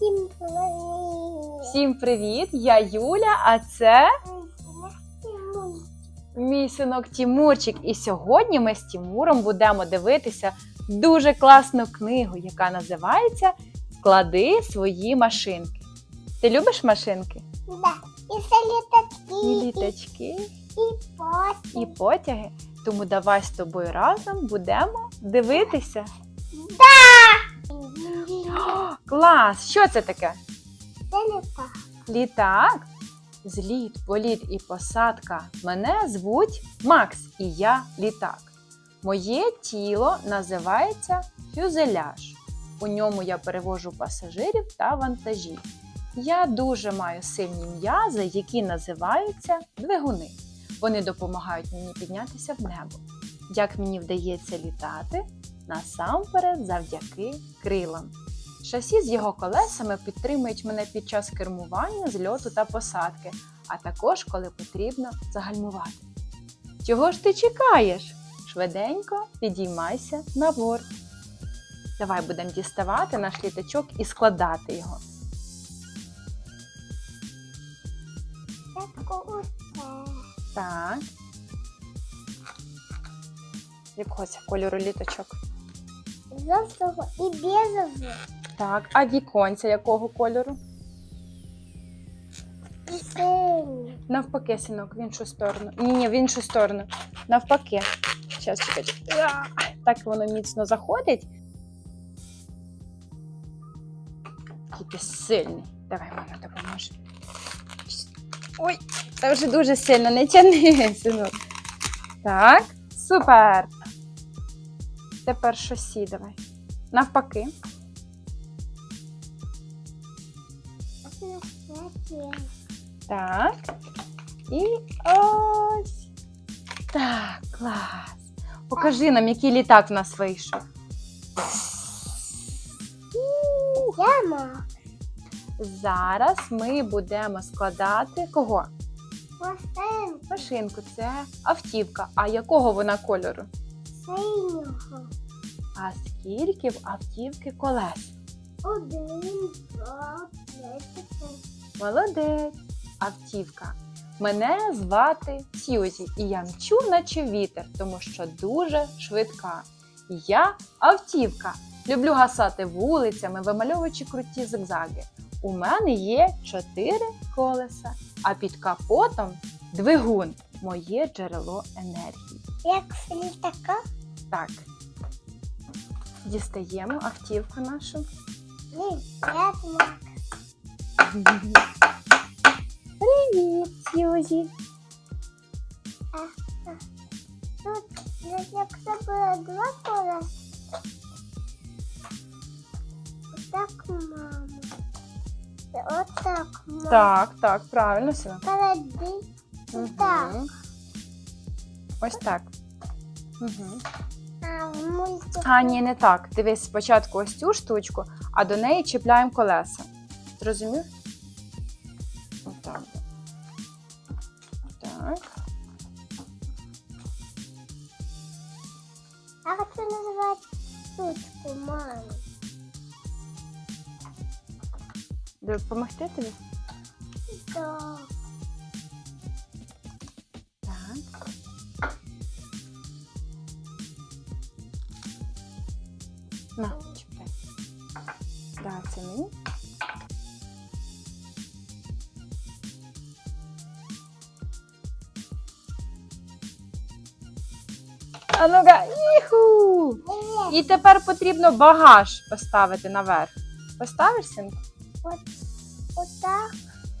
Всім привіт! Всім привіт! Я Юля, а це мій синок Тімурчик. І сьогодні ми з Тімуром будемо дивитися дуже класну книгу, яка називається Склади свої машинки. Ти любиш машинки? Да. І це літачки, І літачки, і потім. і потяги. Тому давай з тобою разом будемо дивитися. О, клас! Що це таке? Це літак. Літак, зліт, політ і посадка. Мене звуть Макс, і я літак. Моє тіло називається фюзеляж. У ньому я перевожу пасажирів та вантажі. Я дуже маю сильні м'язи, які називаються двигуни. Вони допомагають мені піднятися в небо. Як мені вдається літати? Насамперед завдяки крилам. Шасі з його колесами підтримують мене під час кермування, зльоту та посадки, а також коли потрібно загальмувати. Чого ж ти чекаєш? Швиденько підіймайся на борт. Давай будемо діставати наш літачок і складати його. Так. Якого це кольору літачок? Жовтого і безового. Так, а віконця якого кольору? Синій. Навпаки, синок, в іншу сторону. Ні, ні, в іншу сторону. Навпаки. Зараз чекайте. Так воно міцно заходить. Який ти сильний. Давай, мама допоможе. Ой, це вже дуже сильно, не тяни, синок. Так, супер. Тепер шосі давай. Навпаки. Так. І ось. Так, клас. Покажи нам, який літак в нас вийшов. Яма. Зараз ми будемо складати кого? Пластинку Машинку, це автівка. А якого вона кольору? Синього. А скільки в автівки колес? Один, два, три, чотири. Молодець, автівка. Мене звати Сьюзі, і я мчу, наче вітер, тому що дуже швидка. Я автівка. Люблю гасати вулицями, вимальовуючи круті зигзаги. У мене є чотири колеса, а під капотом двигун моє джерело енергії. Як з літака? Так. Дістаємо автівку нашу. Ні. Привіт, Сьюзі! Тут, як це було два колеса. Отак, мама. Отак, мама. Так, так, правильно все. Переди. Так. Ось так. Угу. А. А, ні, не так. Дивись спочатку ось цю штучку, а до неї чіпляємо колеса. Зрозумів? Отак. Так. Я хочу називати штучку, мама. Допомогти тобі? Так. А ну-ка, іху! І тепер потрібно багаж поставити наверх. Поставиш, синку? От, отак.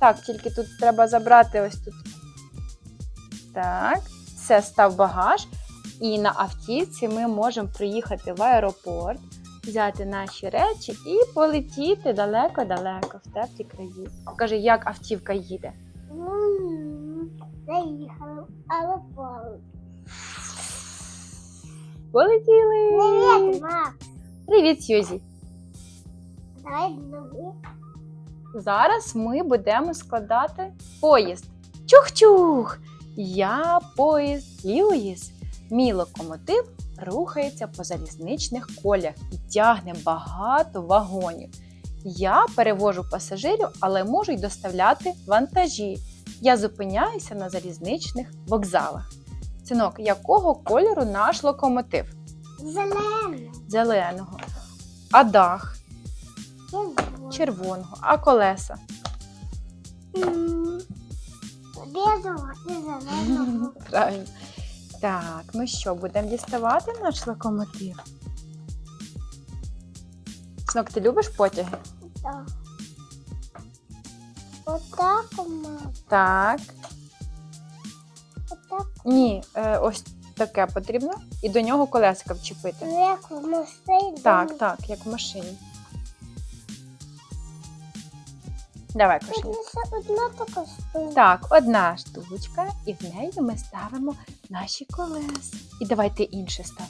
Так, тільки тут треба забрати ось тут. Так, все, став багаж. І на автівці ми можемо приїхати в аеропорт, взяти наші речі і полетіти далеко-далеко в теплі краї. Покажи, як автівка їде. М, Заїхали в аеропорт. Полетіли! Привіт, Макс. Привіт, Сьюзі! Давай нові. Зараз ми будемо складати поїзд. Чух-чух! Я поїзд Льюїс. Мій локомотив рухається по залізничних колях і тягне багато вагонів. Я перевожу пасажирів, але можу й доставляти вантажі. Я зупиняюся на залізничних вокзалах. Синок, якого кольору наш локомотив? Зелений. Зеленого. А дах Червоний. червоного, а колеса. Білого і зеленого. Правильно. Так, ну що, будемо діставати наш локомотив? Синок, ти любиш потяги? Так. Отак, мам. Так. Ні, е, ось таке потрібно. І до нього колеска вчепити. ну, як в машині. Так, так, як в машині. Давай, Тут кошель. лише одна така штука. Так, одна штучка, і в неї ми ставимо наші колеса. І давайте інше став.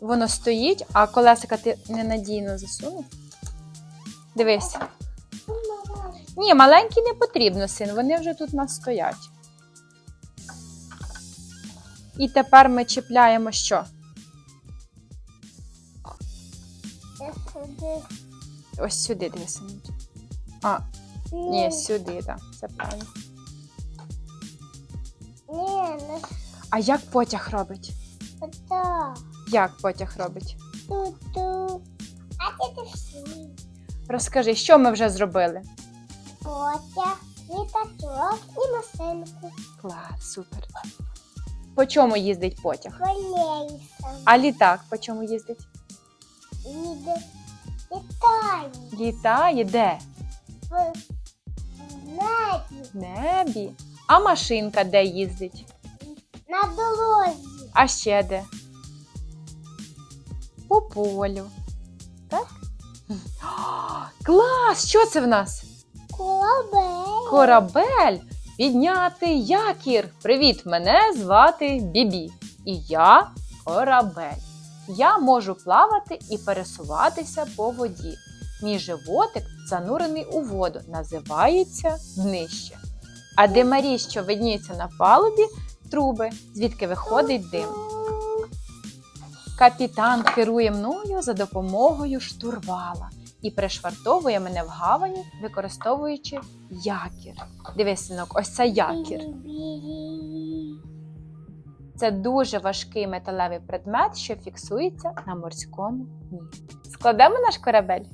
Воно стоїть, а колесика ти ненадійно засунув. Дивись. Ні, маленькі не потрібно, син, вони вже тут у нас стоять. І тепер ми чіпляємо що? Ось сюди дивись. А, ні, сюди, так, це правильно. Ні, не А як потяг робить? Як потяг робить? Ту-ту. А ти всі. Розкажи, що ми вже зробили? Потяг, літачок і машинку. Клас, супер. По чому їздить потяг? Колейся. А літак по чому їздить? Їде. Літає. Літає де? В небі. В небі. А машинка де їздить? На дорозі. А ще де? По полю. Клас! Що це в нас? Корабель. Корабель підняти якір. Привіт, мене звати Бібі. І я корабель. Я можу плавати і пересуватися по воді. Мій животик занурений у воду, називається днище. А димарі, що видніються на палубі, труби, звідки виходить дим. Капітан керує мною за допомогою штурвала і пришвартовує мене в гавані, використовуючи якір. Дивись, синок, ось це якір. Це дуже важкий металевий предмет, що фіксується на морському дні. Складемо наш корабель?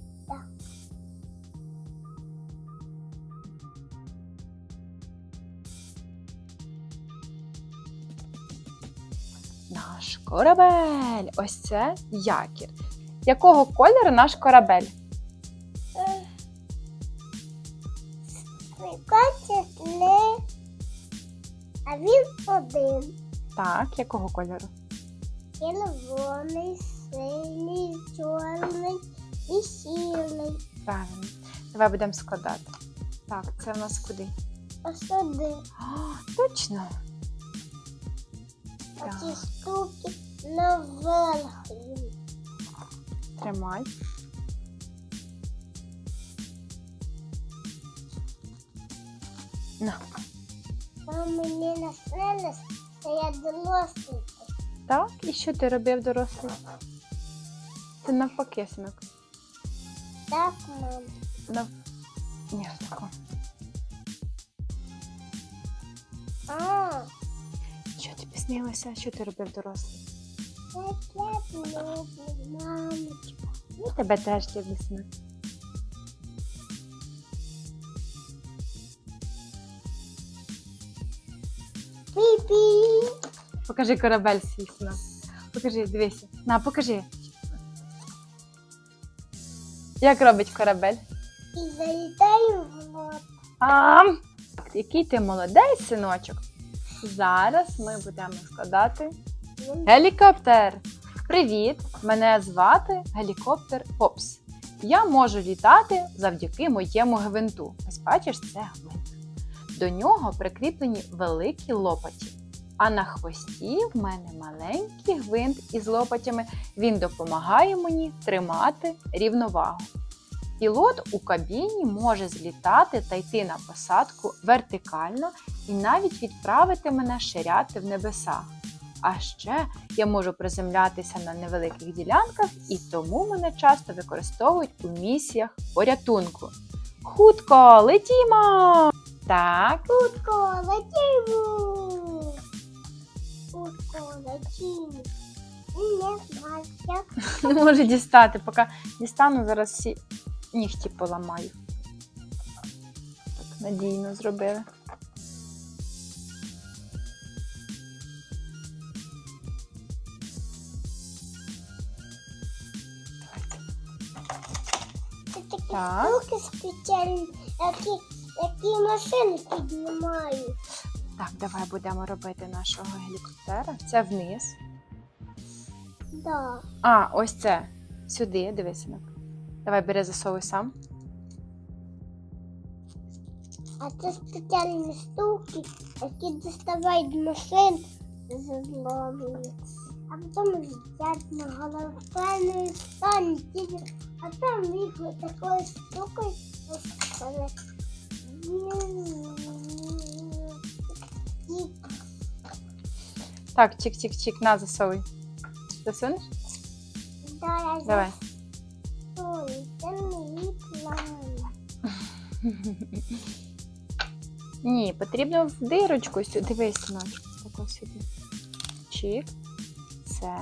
Наш корабель. Ось це якір. Якого кольору наш корабель? Не. А він один. Так, якого кольору? Червоний, синій, чорний і сірий. Правильно. Давай будемо складати. Так, це в нас куди? Ось сюди. О, точно. Оці штуки наверх. Тримай. На. А мені наснилось, що я дорослий. Так, і що ти робив дорослий? Це навпаки, синок. Так, мам. Нав... Ні, тако. А, Що тобі снилося? Що ти робив дорослий? Ну, тебе теж синок. Пі-пі. Покажи корабель свій, синок. Покажи, дивися. На, покажи. Як робить корабель? І залітаю в воду. А, який ти молодець, синочок. Зараз ми будемо складати гелікоптер. Привіт! Мене звати гелікоптер Попс. Я можу літати завдяки моєму гвинту. Ось бачиш, це гвинт. До нього прикріплені великі лопаті. А на хвості в мене маленький гвинт із лопатями. Він допомагає мені тримати рівновагу. Пілот у кабіні може злітати та йти на посадку вертикально і навіть відправити мене ширяти в небесах. А ще я можу приземлятися на невеликих ділянках, і тому мене часто використовують у місіях порятунку. Хутко, летімо! Так, Утко, летимо. Утко, летимо. Не можу дістати, поки дістану, зараз всі нігті поламаю. Так, надійно зробили. Так. штуки спеціальні, які, які машини піднімають. Так, давай будемо робити нашого гелікоптера. Це вниз. Да. А, ось це. Сюди, дивись, синок. Давай бери засовуй сам. А це спеціальні штуки, які доставають машин з зломами. А потім летять на головну станцію. А там відео такою штукою поставили. Так, чик-чик-чик, на засовуй. Засунеш? зараз Давай. Ні, потрібно в дирочку сюди. Дивись, синочку, тако сюди. Чик. Це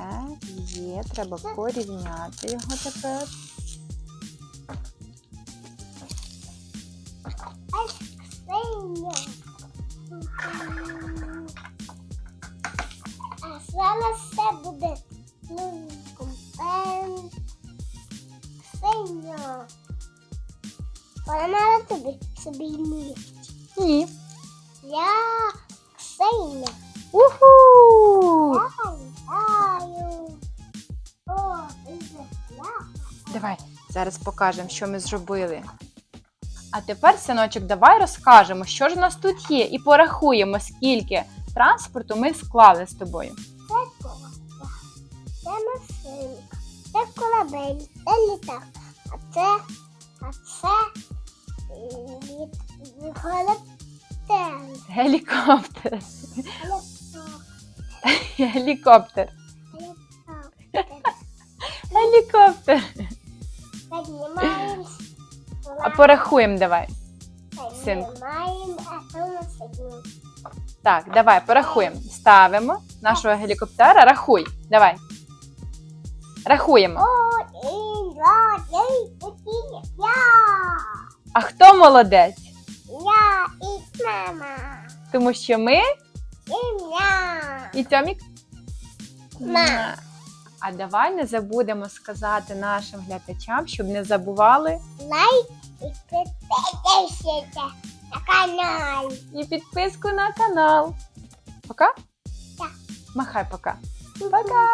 є, треба порівняти його тепер. А зараз все буде собі ні. Ні. Я Ксеня. Уху! Я літаю. О. Давай зараз покажемо, що ми зробили. А тепер, синочок, давай розкажемо, що ж у нас тут є, і порахуємо, скільки транспорту ми склали з тобою. Це кола. Це машинка. Це корабель. Це літак. А це, а це літ, голоптер. Гелікоптер. Гелікоптер. Гелікоптер. Піднімаємо. А порахуємо давай. синку. Так, давай, порахуємо. Ставимо нашого гелікоптера. Рахуй. Давай. Рахуємо. Один, два, три, чотири, п'ять. А хто молодець? Мама. Тому що ми Сім'я. і Тьомік. Ма. А давай не забудемо сказати нашим глядачам, щоб не забували лайк і підписуйтесь на канал. і підписку на канал. Пока? Так. Махай пока. Пока!